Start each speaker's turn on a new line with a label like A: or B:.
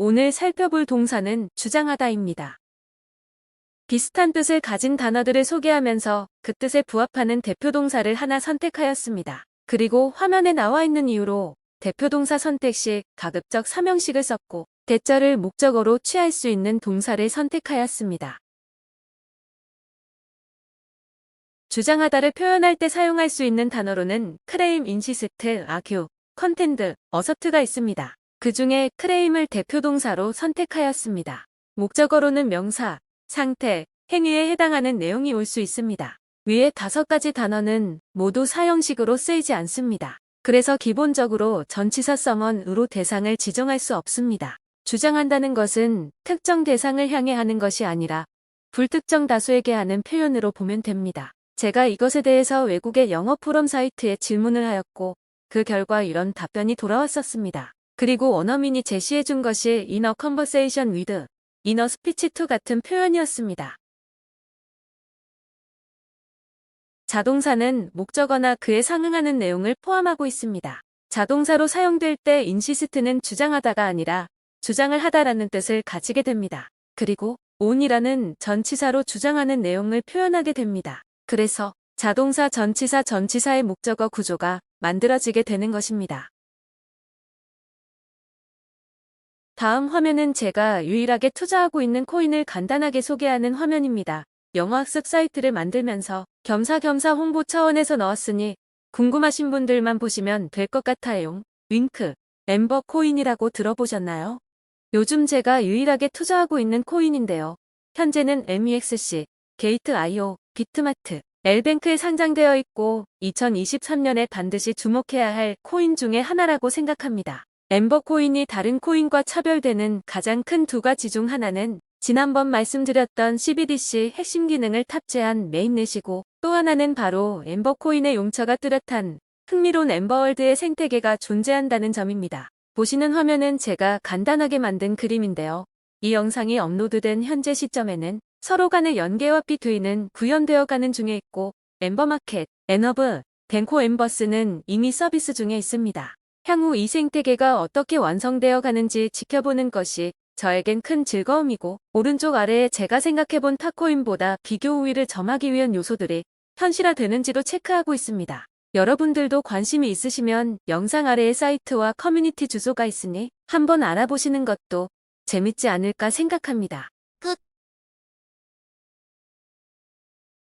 A: 오늘 살펴볼 동사는 주장하다입니다. 비슷한 뜻을 가진 단어들을 소개하면서 그 뜻에 부합하는 대표 동사를 하나 선택하였습니다. 그리고 화면에 나와 있는 이유로 대표 동사 선택 시 가급적 사명식을 썼고 대절을 목적어로 취할 수 있는 동사를 선택하였습니다. 주장하다를 표현할 때 사용할 수 있는 단어로는 크레임, 인시스트, 아큐, 컨텐드, 어서트가 있습니다. 그 중에 크레임을 대표 동사로 선택하였습니다. 목적어로는 명사, 상태, 행위에 해당하는 내용이 올 수 있습니다. 위에 다섯 가지 단어는 모두 사형식으로 쓰이지 않습니다. 그래서 기본적으로 전치사 서먼으로 대상을 지정할 수 없습니다. 주장한다는 것은 특정 대상을 향해 하는 것이 아니라 불특정 다수에게 하는 표현으로 보면 됩니다. 제가 이것에 대해서 외국의 영어 포럼 사이트에 질문을 하였고 그 결과 이런 답변이 돌아왔었습니다. 그리고 원어민이 제시해 준 것이 inner conversation with, inner speech to 같은 표현이었습니다. 자동사는 목적어나 그에 상응하는 내용을 포함하고 있습니다. 자동사로 사용될 때 인시스트는 주장하다가 아니라 주장을 하다라는 뜻을 가지게 됩니다. 그리고 on이라는 전치사로 주장하는 내용을 표현하게 됩니다. 그래서 자동사 전치사 전치사의 목적어 구조가 만들어지게 되는 것입니다. 다음 화면은 제가 유일하게 투자하고 있는 코인을 간단하게 소개하는 화면입니다. 영어학습 사이트를 만들면서 겸사겸사 홍보 차원에서 넣었으니 궁금하신 분들만 보시면 될 것 같아요. 윙크, 엠버 코인이라고 들어보셨나요? 요즘 제가 유일하게 투자하고 있는 코인인데요. 현재는 MEXC, 게이트.io, 비트마트, 엘뱅크에 상장되어 있고 2023년에 반드시 주목해야 할 코인 중에 하나라고 생각합니다. 엠버 코인이 다른 코인과 차별되는 가장 큰 두 가지 중 하나는 지난번 말씀드렸던 CBDC 핵심 기능을 탑재한 메인넷이고 또 하나는 바로 엠버 코인의 용처가 뚜렷한 흥미로운 엠버월드의 생태계가 존재한다는 점입니다. 보시는 화면은 제가 간단하게 만든 그림인데요. 이 영상이 업로드된 현재 시점에는 서로 간의 연계와 비트위는 구현되어 가는 중에 있고 엠버마켓, 에너브, 뱅코 엠버스는 이미 서비스 중에 있습니다. 향후 이 생태계가 어떻게 완성되어 가는지 지켜보는 것이 저에겐 큰 즐거움이고 오른쪽 아래에 제가 생각해본 타코인보다 비교 우위를 점하기 위한 요소들이 현실화되는지도 체크하고 있습니다. 여러분들도 관심이 있으시면 영상 아래에 사이트와 커뮤니티 주소가 있으니 한번 알아보시는 것도 재밌지 않을까 생각합니다.